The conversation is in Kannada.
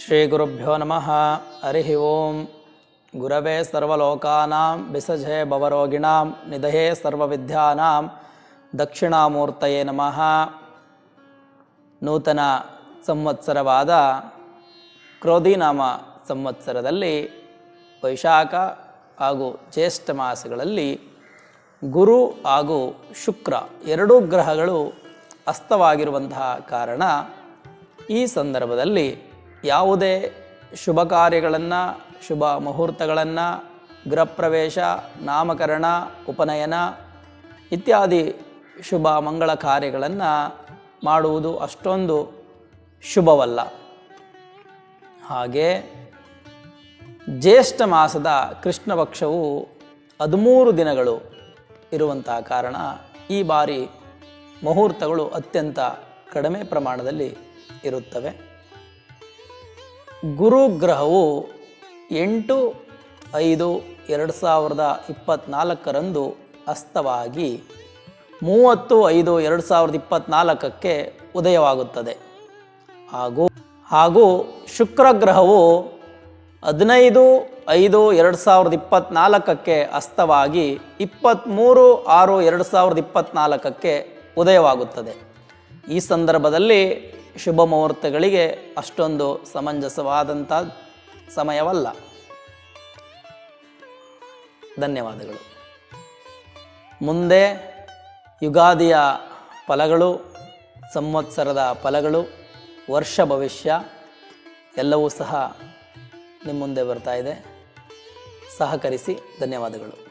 ಶ್ರೀಗುರುಭ್ಯೋ ನಮಃ ಹರಿ ಓಂ ಗುರವೇ ಸರ್ವಲೋಕಾನಾಂ ಬಿಸಜೆ ಭವರೋಗಿಣಾಂ ನಿಧಯೇ ಸರ್ವವಿದ್ಯಾನಾಂ ದಕ್ಷಿಣಾಮೂರ್ತಯೇ ನಮಃ ನೂತನ ಸಂವತ್ಸರವಾದ ಕ್ರೋಧಿನಾಮ ಸಂವತ್ಸರದಲ್ಲಿ ವೈಶಾಖ ಹಾಗೂ ಜ್ಯೇಷ್ಠ ಮಾಸಗಳಲ್ಲಿ ಗುರು ಹಾಗೂ ಶುಕ್ರ ಎರಡೂ ಗ್ರಹಗಳು ಅಸ್ತವಾಗಿರುವಂತಹ ಕಾರಣ ಈ ಸಂದರ್ಭದಲ್ಲಿ ಯಾವುದೇ ಶುಭ ಕಾರ್ಯಗಳನ್ನು ಶುಭ ಮುಹೂರ್ತಗಳನ್ನು, ಗೃಹಪ್ರವೇಶ, ನಾಮಕರಣ, ಉಪನಯನ ಇತ್ಯಾದಿ ಶುಭ ಮಂಗಳ ಕಾರ್ಯಗಳನ್ನು ಮಾಡುವುದು ಅಷ್ಟೊಂದು ಶುಭವಲ್ಲ. ಹಾಗೆ ಜ್ಯೇಷ್ಠ ಮಾಸದ ಕೃಷ್ಣ ಪಕ್ಷವು ಹದಿಮೂರು ದಿನಗಳು ಇರುವಂತಹ ಕಾರಣ ಈ ಬಾರಿ ಮುಹೂರ್ತಗಳು ಅತ್ಯಂತ ಕಡಿಮೆ ಪ್ರಮಾಣದಲ್ಲಿ ಇರುತ್ತವೆ. ಗುರುಗ್ರಹವು ಎಂಟು, ಐದು, ಎರಡು ಸಾವಿರದ ಇಪ್ಪತ್ತ್ನಾಲ್ಕರಂದು ಅಸ್ತವಾಗಿ ಮೂವತ್ತು, ಐದು, ಎರಡು ಸಾವಿರದ ಇಪ್ಪತ್ತ್ನಾಲ್ಕಕ್ಕೆ ಉದಯವಾಗುತ್ತದೆ. ಹಾಗೂ ಹಾಗೂ ಶುಕ್ರ ಗ್ರಹವು ಹದಿನೈದು, ಐದು, ಎರಡು ಸಾವಿರದ ಇಪ್ಪತ್ತ್ನಾಲ್ಕಕ್ಕೆ ಅಸ್ತವಾಗಿ ಇಪ್ಪತ್ತ್ಮೂರು, ಆರು, ಎರಡು ಸಾವಿರದ ಇಪ್ಪತ್ತ್ನಾಲ್ಕಕ್ಕೆ ಉದಯವಾಗುತ್ತದೆ. ಈ ಸಂದರ್ಭದಲ್ಲಿ ಶುಭ ಮುಹೂರ್ತಗಳಿಗೆ ಅಷ್ಟೊಂದು ಸಮಂಜಸವಾದಂಥ ಸಮಯವಲ್ಲ. ಧನ್ಯವಾದಗಳು. ಮುಂದೆ ಯುಗಾದಿಯ ಫಲಗಳು, ಸಂವತ್ಸರದ ಫಲಗಳು, ವರ್ಷ ಭವಿಷ್ಯ ಎಲ್ಲವೂ ಸಹ ನಿಮ್ಮ ಮುಂದೆ ಬರ್ತಾ ಇದೆ. ಸಹಕರಿಸಿ ಧನ್ಯವಾದಗಳು.